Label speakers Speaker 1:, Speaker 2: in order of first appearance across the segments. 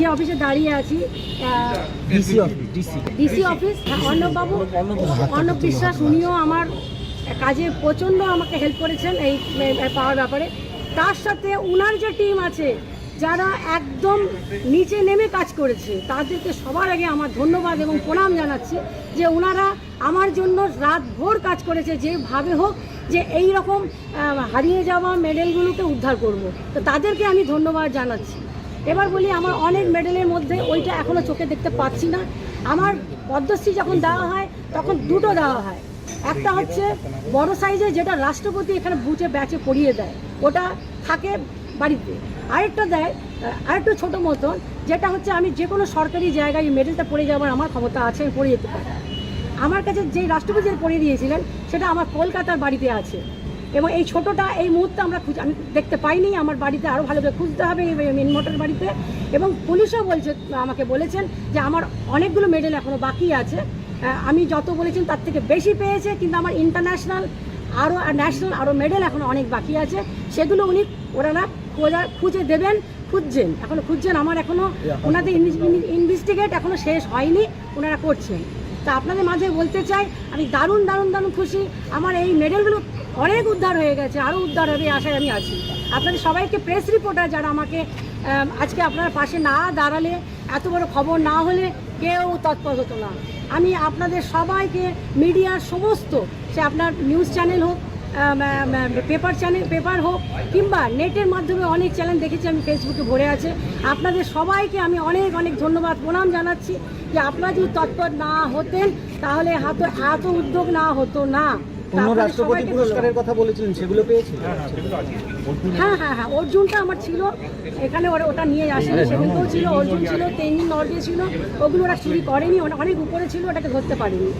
Speaker 1: যে অফিসে দাঁড়িয়ে আছি
Speaker 2: DC office DC
Speaker 1: DC office হ্যাঁ, অর্ণববাবু অর্ণব বিশ্বাস উনিও আমার কাজে প্রচণ্ড আমাকে হেল্প করেছেন এই পাওয়ার ব্যাপারে। তার সাথে উনার যে টিম আছে যারা একদম নিচে নেমে কাজ করেছে তাদেরকে সবার আগে আমার ধন্যবাদ এবং প্রণাম জানাচ্ছি যে ওনারা আমার জন্য রাত ভোর কাজ করেছে যেভাবে হোক যে এই রকম হারিয়ে যাওয়া মেডেলগুলোকে উদ্ধার করব। তো তাদেরকে আমি ধন্যবাদ জানাচ্ছি। এবার বলি, আমার অনেক মেডেলের মধ্যে ওইটা এখনও চোখে দেখতে পাচ্ছি না। আমার পদ্মশ্রী যখন দেওয়া হয়, তখন দুটো দেওয়া হয়। একটা হচ্ছে বড় সাইজে যেটা রাষ্ট্রপতি এখানে বুঝে ব্যাচে পড়িয়ে দেয়। ওটা থাকে বাড়িতে। আরেকটা দেয়, আরেকটু ছোটো মতন, যেটা হচ্ছে আমি যে কোনো সরকারি জায়গায় এই মেডেলটা পড়ে যাওয়ার আমার ক্ষমতা আছে, আমি পড়ে যেতে পারি। আমার কাছে যেই রাষ্ট্রপতি পড়িয়ে দিয়েছিলেন, সেটা আমার কলকাতার বাড়িতে আছে। এবং এই ছোটোটা এই মুহূর্তে আমরা খুঁজে আমি দেখতে পাইনি আমার বাড়িতে আরও ভালোভাবে খুঁজতে হবে এই মিনমোটর বাড়িতে। এবং পুলিশও বলছে আমাকে বলেছেন যে আমার অনেকগুলো মেডেল এখনও বাকি আছে। আমি যত বলেছেন তার থেকে বেশি পেয়েছে কিন্তু আমার ইন্টারন্যাশনাল আরও ন্যাশনাল আরও মেডেল এখনও অনেক বাকি আছে। সেগুলো উনি ওনারা খোঁজা খুঁজে দেবেন খুঁজছেন। এখনও খুঁজছেন আমার এখনও ওনাদের ইনভেস্টিগেট এখনও শেষ হয়নি ওনারা করছেন। তা আপনাদের মাঝে বলতে চাই, আমি দারুণ দারুণ দারুণ খুশি। আমার এই মেডেলগুলো অনেক উদ্ধার হয়ে গেছে আরও উদ্ধার হবে আশায় আমি আছি। আপনাদের সবাইকে প্রেস রিপোর্টার যারা আমাকে আজকে আপনার পাশে না দাঁড়ালে, এত বড় খবর না হলে কেউ তৎপর হতো না। আমি আপনাদের সবাইকে, মিডিয়ার সমস্ত, সে আপনার নিউজ চ্যানেল হোক পেপার চ্যানেল পেপার হোক, কিংবা নেটের মাধ্যমে অনেক চ্যানেল দেখেছি, আমি ফেসবুকে ভরে আছে। আপনাদের সবাইকে আমি অনেক অনেক ধন্যবাদ, প্রণাম জানাচ্ছি। যে আপনারা যদি তৎপর না হতেন তাহলে হাতে এত উদ্যোগ না হতো না। তা
Speaker 2: অন্য রাষ্ট্রপতি পুরস্কারের কথা বলেছিলেন সেগুলো পেয়েছিল?
Speaker 1: হ্যাঁ হ্যাঁ হ্যাঁ অর্জুনটা আমার ছিল। এখানে ওরা ওটা নিয়ে আসেনি ছিল অর্জুন ছিল নর্গে ছিল ওগুলো ওরা চুরি করেনি অনেক উপরে ছিল ওটাকে ধরতে পারিনি।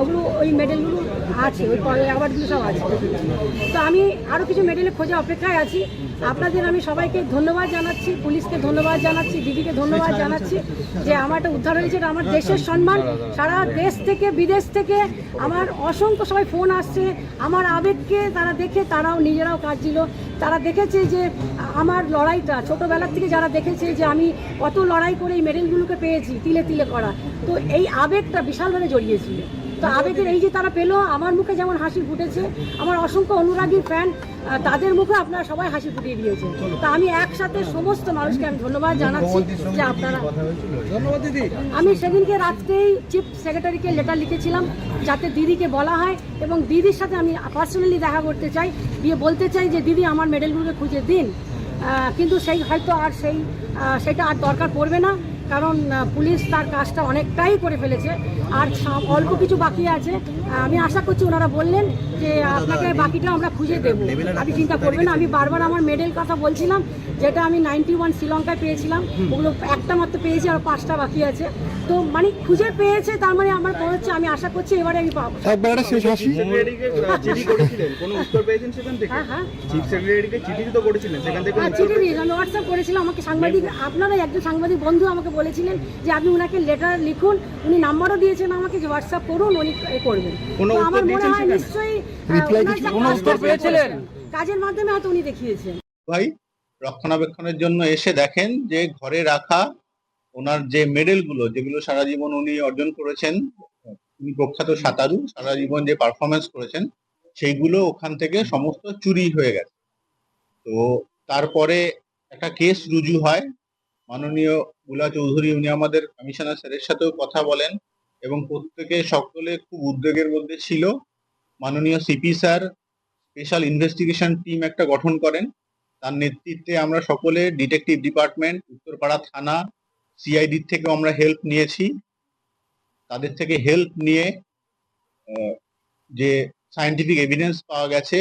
Speaker 1: ওগুলো ওই মেডেলগুলো আছে ওই অ্যাওয়ার্ডগুলো সব আছে। তো আমি আরও কিছু মেডেলের খোঁজে অপেক্ষায় আছি। আপনাদের আমি সবাইকে ধন্যবাদ জানাচ্ছি, পুলিশকে ধন্যবাদ জানাচ্ছি, দিদিকে ধন্যবাদ জানাচ্ছি যে আমার একটা উদ্ধার হয়েছে আমার দেশের সম্মান। সারা দেশ থেকে, বিদেশ থেকে আমার অসংখ্য সবাই ফোন আসছে। আমার আবেগকে তারা দেখে, তারাও নিজেরাও কাজ দিল তারা দেখেছে যে আমার লড়াইটা, ছোটোবেলার থেকে যারা দেখেছে যে আমি কত লড়াই করে এই মেডেলগুলোকে পেয়েছি, তিলে তিলে করা। তো এই আবেগটা বিশালভাবে জড়িয়েছিল তো আবেগের এই যে তারা পেল আমার মুখে যেমন হাসি ফুটেছে আমার অসংখ্য অনুরাগী ফ্যান তাদের মুখে আপনারা সবাই হাসি ফুটিয়ে দিয়েছেন। তা আমি একসাথে সমস্ত মানুষকে আমি ধন্যবাদ জানাচ্ছি যে আপনারা আমি সেদিনকে রাত্রেই চিফ সেক্রেটারিকে লেটার লিখেছিলাম যাতে দিদিকে বলা হয় এবং দিদির সাথে আমি পার্সোনালি দেখা করতে চাই দিয়ে বলতে চাই যে দিদি আমার মেডেলগুলোকে খুঁজে দিন। কিন্তু সেই হয়তো আর সেই সেটা আর দরকার পড়বে না কারণ পুলিশ তার কাজটা অনেকটাই করে ফেলেছে। আর অল্প কিছু বাকি আছে। আমি আশা করছি ওনারা বললেন যে আপনাকে বাকিটা আমরা খুঁজে দেবো। আপনি চিন্তা করবেন না আমি বারবার আমার মেডেল কথা বলছিলাম যেটা আমি নাইনটি ওয়ান শ্রীলঙ্কায় পেয়েছিলাম। ওগুলো একটা মাত্র পেয়েছি আর পাঁচটা বাকি আছে। তো মানে খুঁজে পেয়েছে তার মানে আমার মনে হচ্ছে আমি আশা করছি এবারে আমি পাবো।
Speaker 3: একবার শেষ হাসি।
Speaker 4: সেক্রেটারিকে চিঠি করেছিলেন কোনো উত্তর পেয়েছেন সেখান থেকে?
Speaker 1: হ্যাঁ হ্যাঁ।
Speaker 4: চিফ সেক্রেটারিকে চিঠি তো করেছিলেন সেখান থেকে কোনো
Speaker 1: হ্যাঁ, চিঠি দিয়েছি আমি হোয়াটসঅ্যাপ করেছিলাম আমাকে সাংবাদিক আপনারাই একজন সাংবাদিক বন্ধু আমাকে বলেছিলেন যে আপনি ওনাকে লেটার লিখুন উনি নাম্বারও দিয়েছেন আমাকে যে হোয়াটসঅ্যাপ করুন উনি করবেন।
Speaker 4: কোনো
Speaker 1: তো আমার মনে হয় নিশ্চয়ই
Speaker 3: Reply কিছু- কোনো উত্তর পেয়েছিলেন?
Speaker 1: কাজের মাধ্যমে হয়তো উনি দেখিয়েছেন।
Speaker 5: ভাই রক্ষণাবেক্ষণের জন্য এসে দেখেন যে ঘরে রাখা ওনার যে মেডেলগুলো যেগুলো সারা জীবন উনি অর্জন করেছেন উনি প্রখ্যাত সাঁতারু সারা জীবন যে পারফরমেন্স করেছেন সেইগুলো ওখান থেকে সমস্ত চুরি হয়ে গেছে। তো তারপরে একটা কেস রুজু হয়। মাননীয় বুলা চৌধুরী উনি আমাদের কমিশনার স্যারের সাথেও কথা বলেন। এবং প্রত্যেকে সকলে খুব উদ্বেগের মধ্যে ছিল। মাননীয় CP sir special investigation team একটা গঠন করেন। তার নেতৃত্বে আমরা সকলে ডিটেকটিভ ডিপার্টমেন্ট উত্তরপাড়া থানা সিআইডি থেকেও আমরা হেল্প নিয়েছি। তাদের থেকে হেল্প নিয়ে যে সায়েন্টিফিক এভিডেন্স পাওয়া গেছে,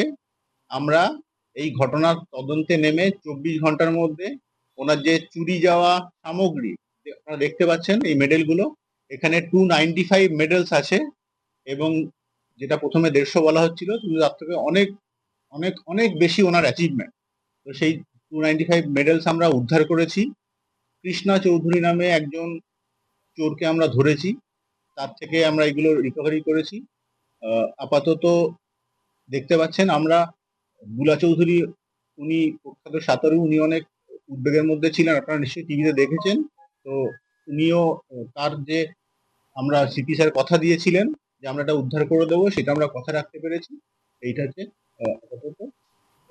Speaker 5: আমরা এই ঘটনার তদন্তে নেমে চব্বিশ ঘণ্টার মধ্যে ওনার যে চুরি যাওয়া সামগ্রী আপনারা দেখতে পাচ্ছেন এই মেডেলগুলো এখানে টু নাইনটি ফাইভ মেডেলস আছে এবং যেটা প্রথমে দেড়শো বলা হচ্ছিল, কিন্তু তার থেকে অনেক অনেক অনেক বেশি ওনার অ্যাচিভমেন্ট তো সেই টু নাইনটি ফাইভ মেডেলস আমরা উদ্ধার করেছি। কৃষ্ণা চৌধুরী নামে একজন চোরকে আমরা ধরেছি। তার থেকে আমরা এগুলো রিকভারি করেছি। আপাতত দেখতে পাচ্ছেন আমরা বুলা চৌধুরী, উনি প্রখ্যাত সাঁতারু, উনি অনেক উদ্বেগের মধ্যে ছিলেন, আপনারা নিশ্চয়ই টিভিতে দেখেছেন। তো উনিও, তার যে আমরা সিপি স্যার কথা দিয়েছিলেন যে আমরা এটা উদ্ধার করে দেবো সেটা আমরা কথা রাখতে পেরেছি। এইটা হচ্ছে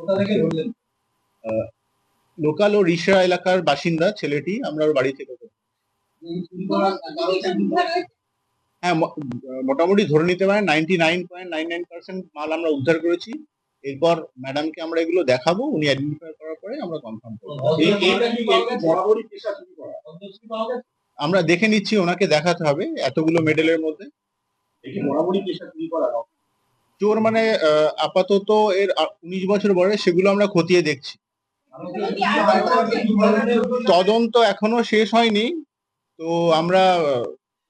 Speaker 5: কোথা থেকে বললেন? লোকাল ও রিসরা এলাকার বাসিন্দা ছেলেটি আমরা ওর বাড়ি থেকে হ্যাঁ মোটামুটি ধরে নিতে পারেন ninety nine point nine nine percent মাল আমরা উদ্ধার করেছি। এরপর ম্যাডামকে আমরা এগুলো দেখাবো উনি আইডেন্টিফাই করার পরে আমরা কনফার্ম করব। আমরা দেখে নিচ্ছি ওনাকে দেখাতে হবে এতগুলো মেডেলের মধ্যে। চোর মানে আপাতত এর উনিশ বছর বয়স সেগুলো আমরা খতিয়ে দেখছি। তদন্ত এখনও শেষ হয়নি তো আমরা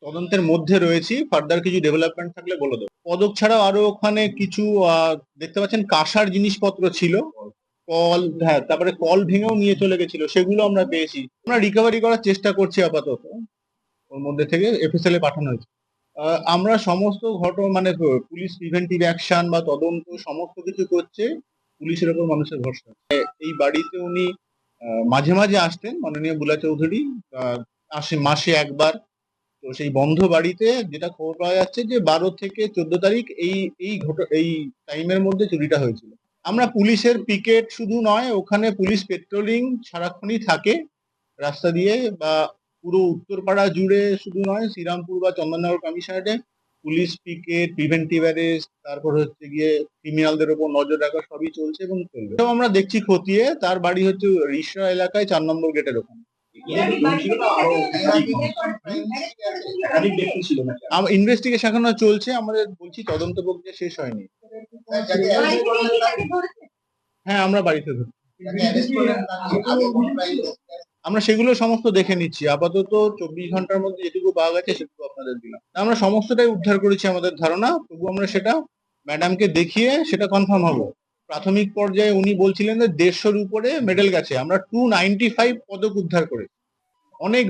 Speaker 5: তদন্তের মধ্যে রয়েছি। ফার্দার কিছু ডেভেলপমেন্ট থাকলে বলে দেবো। পদক ছাড়াও আরও ওখানে কিছু আহ, দেখতে পাচ্ছেন কাঁসার জিনিসপত্র ছিল। কল হ্যাঁ তারপরে কল ভেঙেও নিয়ে চলে গেছিল সেগুলো আমরা পেয়েছি। আমরা রিকভারি করার চেষ্টা করছি আপাতত। ওর মধ্যে থেকে এফএসএল এ পাঠানো হয়েছে। আমরা সমস্ত ঘটনা মানে পুলিশ প্রিভেন্টিভ অ্যাকশন বা তদন্ত সমস্ত কিছু করছে, পুলিশের ওপর মানুষের ভরসা এই বাড়িতে উনি মাঝে মাঝে আসতেন, মাননীয় বুলা চৌধুরী আসে মাসে একবার। তো সেই বন্ধ বাড়িতে যেটা খবর পাওয়া যাচ্ছে যে বারো থেকে চোদ্দ তারিখ এই এই এই টাইমের মধ্যে চুরিটা হয়েছিল। আমরা পুলিশের পিকেট শুধু নয়, ওখানে পুলিশ পেট্রোলিং সারাক্ষণই থাকে। রাস্তা দিয়ে বা পুরো উত্তরপাড়া জুড়ে শুধু নয়, শ্রীরামপুর বা চন্দননগর কমিশনারেটে পুলিশ পিকেট প্রিভেন্টিভ অ্যারেস্ট, তারপর হচ্ছে গিয়ে ক্রিমিনালদের ওপর নজর রাখা সবই চলছে এবং চলবে। সব আমরা দেখছি খতিয়ে, তার বাড়ি হচ্ছে রিসরা এলাকায়, চার নম্বর গেটের ওখানে। ইনভেস্টিগেশন এখনও চলছে, আমাদের বলছি তদন্ত প্রক্রিয়া শেষ হয়নি। হ্যাঁ আমরা বাড়িতে ধরি আমরা সেগুলো সমস্ত দেখে নিচ্ছি। আপাতত চব্বিশ ঘণ্টার মধ্যে যেটুকু বাঘ আছে সেটুকু আপনাদের দিলাম। আমরা সমস্তটাই উদ্ধার করেছি আমাদের ধারণা। তবু আমরা সেটা ম্যাডামকে দেখিয়ে সেটা কনফার্ম হব। প্রাথমিক পর্যায়ে উনি বলছিলেন যে দেড়শোর উপরে মেডেল গেছে। আমরা টু নাইনটি ফাইভ পদক উদ্ধার করেছি। অনেক